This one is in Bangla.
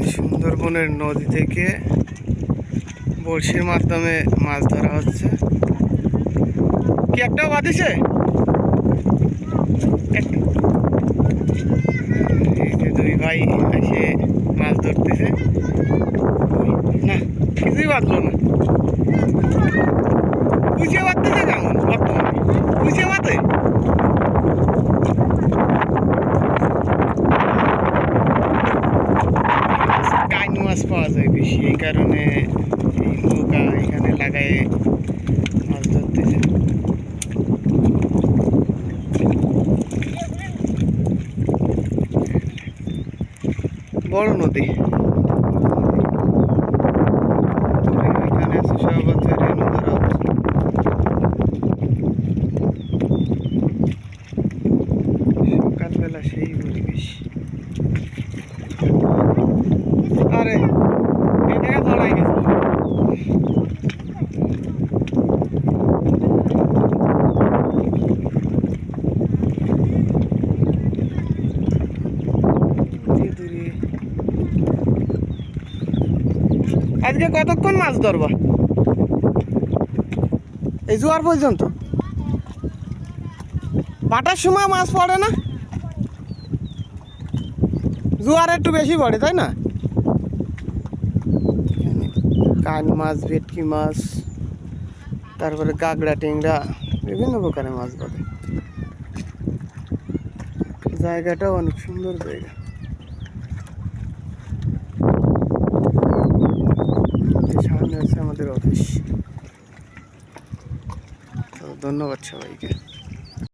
সুন্দরবনের নদী থেকে বড়শির মাধ্যমে মাছ ধরা হচ্ছে। কি একটাও বাঁধিছে। দুই ভাই এসে মাছ ধরতেছে। না, কিছুই বাঁধলো না। পাওয়া যায় বেশি, এই কারণে এই নৌকা এখানে লাগায় মাছ ধরতেছে বড় নদী। এখানে সব সেই পরিবেশ। আজকে কতক্ষণ মাছ ধরবা? এই জোয়ার পর্যন্ত? বাটার সময় মাছ পড়ে না? জোয়ার একটু বেশি পড়ে, তাই না? কান মাছ, ভেটকি মাছ, তারপরে কাঁকড়া টেংরা বিভিন্ন প্রকারের মাছ পড়ে। জায়গাটাও অনেক সুন্দর জায়গা। অফিস তো ধন্যবাদ সবাইকে।